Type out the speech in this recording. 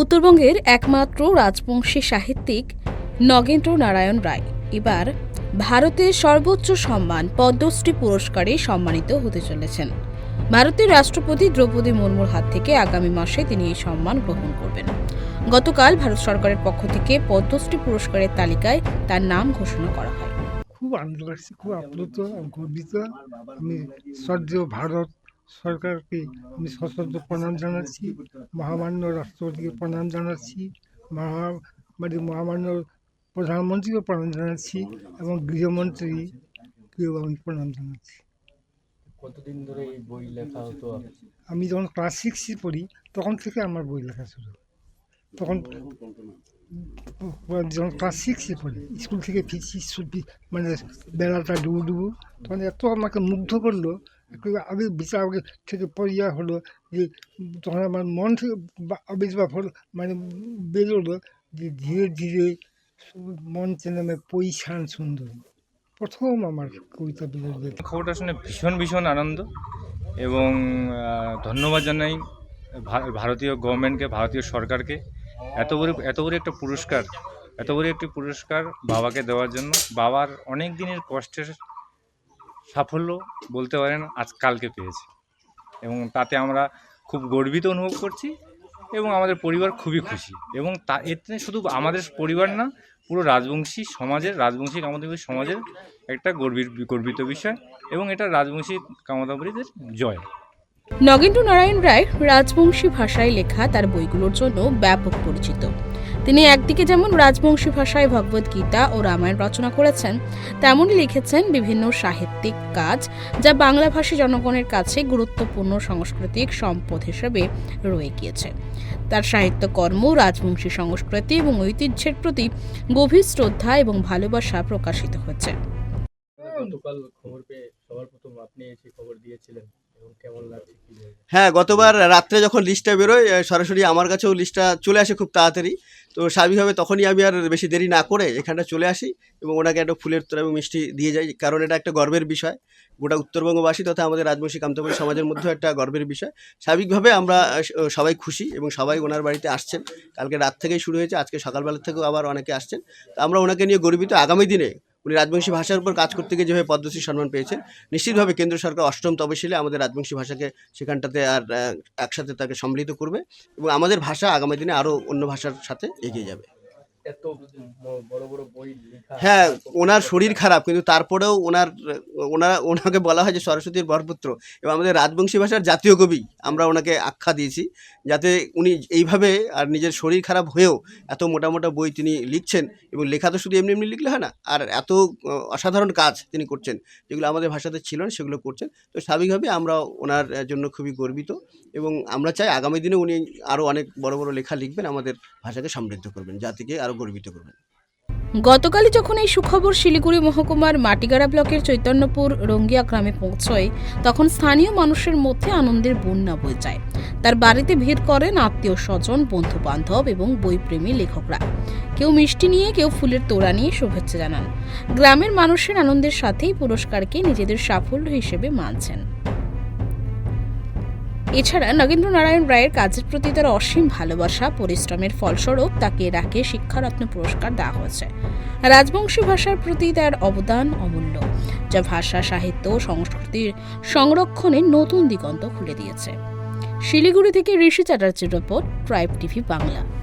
উত্তরবঙ্গের একমাত্র রাজবংশী সাহিত্যিক নগেন্দ্র নারায়ণ রায়। এবার ভারতের সর্বোচ্চ সম্মান পদ্মশ্রী পুরস্কারে সম্মানিত হতে চলেছেন। ভারতের রাষ্ট্রপতি দ্রৌপদী মুর্মুর হাত থেকে আগামী মাসে তিনি এই সম্মান গ্রহণ করবেন। গতকাল ভারত সরকারের পক্ষ থেকে পদ্মশ্রী পুরস্কারের তালিকায় তার নাম ঘোষণা করা হয়। খুব আনন্দ লাগছে, খুব আপ্লুত, গর্বিত। আমি শ্রদ্ধেয় ভারত সরকারকে আমি সশ্রদ্ধ প্রণাম জানাচ্ছি মহামান্য রাষ্ট্রপতিকে প্রণাম জানাচ্ছি মহা মানে মহামান্য প্রধানমন্ত্রীকে প্রণাম জানাচ্ছি এবং গৃহমন্ত্রীকেও আমি প্রণাম জানাচ্ছি। কতদিন ধরে এই বই লেখা হতো? আমি যখন ক্লাস সিক্সে পড়ি তখন থেকে আমার বই লেখা শুরু তখন যখন ক্লাস সিক্সে পড়ি স্কুল থেকে ফিরছি মানে বেলাটা ডুবু ডুবু তখন এত আমাকে মুগ্ধ করল আগে বিচার থেকে পড়িয়া হলো যে তখন আমার মন থেকে আবির্ভাব হলো মানে বেরোলো যে ধীরে ধীরে মঞ্চে নামে পৈশান সুন্দর। প্রথম আমার কবিতা বেরোলো। খবরটা শুনে ভীষণ ভীষণ আনন্দ এবং ধন্যবাদ জানাই ভারতীয় গভর্নমেন্টকে ভারতীয় সরকারকে এত বড় এত বড় একটা পুরস্কার, এত বড় একটি পুরস্কার বাবাকে দেওয়ার জন্য। বাবার অনেক দিনের কষ্টের সাফল্য বলতে পারেন আজ কালকে পেয়েছে। এবং তাতে আমরা খুব গর্বিত অনুভব করছি এবং আমাদের পরিবার খুবই খুশি। এবং তা এতে শুধু আমাদের পরিবার না, পুরো রাজবংশী সমাজের, রাজবংশী কামতাবলী সমাজের একটা গর্বিত গর্বিত বিষয়। এবং এটা রাজবংশী কামতাবলীদের জয়। নগেন্দ্র নারায়ণ রায় রাজবংশী ভাষায় লেখা তার বইগুলোর জন্য ব্যাপক পরিচিত। তিনি একদিকে যেমন রাজবংশী ভাষায় ভগবদ গীতা ও রামায়ণ রচনা করেছেন, তেমনই লিখেছেন বিভিন্ন সাহিত্যিক কাজ যা বাংলাভাষী জনগণের কাছে গুরুত্বপূর্ণ সাংস্কৃতিক সম্পদ হিসেবে রয়ে গিয়েছে। তার সাহিত্যকর্ম, রাজবংশী সংস্কৃতি এবং ঐতিহ্যের প্রতি গভীর শ্রদ্ধা এবং ভালোবাসা প্রকাশিত হয়েছে। গতকাল খবর পেয়ে সবার প্রথম আপনি এসে খবর দিয়েছিলেন। হ্যাঁ গতবার রাত্রে যখন লিস্টটা বেরোয় সরাসরি আমার কাছেও লিস্টটা চলে আসে খুব তাড়াতাড়ি। তো স্বাভাবিকভাবে তখনই আমি আর বেশি দেরি না করে এখানটা চলে আসি এবং ওনাকে একটা ফুলের তোড়া এবং মিষ্টি দিয়ে যাই, কারণ এটা একটা গর্বের বিষয়। গোটা উত্তরবঙ্গবাসী তথা আমাদের রাজবংশী কামতাপুরী সমাজের মধ্যে একটা গর্বের বিষয়। স্বাভাবিকভাবে আমরা সবাই খুশি এবং সবাই ওনার বাড়িতে আসছেন। কালকে রাত থেকেই শুরু হয়েছে, আজকে সকালবেলা থেকেও আবার অনেকে আসছেন। তো আমরা ওনাকে নিয়ে গর্বিত। আগামী দিনে উনি রাজবংশী ভাষার উপর কাজ করতে গিয়ে যেভাবে পদ্মশ্রী সম্মান পেয়েছেন, নিশ্চিতভাবে কেন্দ্র সরকার অষ্টম তপশিলে আমাদের রাজবংশী ভাষাকে সেখানটাতে আর একসাথে তাকে সম্মিলিত করবে এবং আমাদের ভাষা আগামী দিনে আরও অন্য ভাষার সাথে এগিয়ে যাবে। এত বড় বড় বই হ্যাঁ ওনার শরীর খারাপ কিন্তু তারপরেও ওনার ওনারা ওনাকে বলা হয় যে সরস্বতীর বরপুত্র। এবং আমাদের রাজবংশী ভাষার জাতীয় কবি আমরা ওনাকে আখ্যা দিয়েছি যাতে উনি এইভাবে আর নিজের শরীর খারাপ হয়েও এত মোটা মোটা বই তিনি লিখছেন এবং লেখা তো শুধু এমনি এমনি লিখলে হয় না আর এত অসাধারণ কাজ তিনি করছেন যেগুলো আমাদের ভাষাতে ছিল না সেগুলো করছেন। তো স্বাভাবিকভাবে আমরা ওনার জন্য খুবই গর্বিত এবং আমরা চাই আগামী দিনে উনি আরও অনেক বড় বড় লেখা লিখবেন আমাদের ভাষাকে সমৃদ্ধ করবেন জাতিকে আরও গর্বিত করবেন। গতকালই যখন এই সুখবর শিলিগুড়ি মহকুমার মাটিগাড়া ব্লকের চৈতন্যপুর রঙ্গিয়া গ্রামে পৌঁছয়, তখন স্থানীয় মানুষের মধ্যে আনন্দের বন্যা বয়ে যায়। তার বাড়িতে ভিড় করেন আত্মীয় স্বজন বন্ধু বান্ধব এবং বইপ্রেমী লেখকরা। কেউ মিষ্টি নিয়ে, কেউ ফুলের তোড়া নিয়ে শুভেচ্ছা জানান। গ্রামের মানুষের আনন্দের সাথেই পুরস্কারকে নিজেদের সাফল্য হিসেবে মানছেন। এছাড়া নগেন্দ্র নারায়ণ রায়ের কাজের প্রতি তার অসীম ভালোবাসা, পরিশ্রমের ফলস্বরূপ তাকে রাকে শিক্ষারত্ন পুরস্কার দেওয়া হয়েছে। রাজবংশী ভাষার প্রতি তার অবদান অমূল্য, যা ভাষা, সাহিত্য ও সংস্কৃতির সংরক্ষণে নতুন দিগন্ত খুলে দিয়েছে। শিলিগুড়ি থেকে ঋষি চ্যাটার্জির রিপোর্ট ট্রাইব টিভি বাংলা।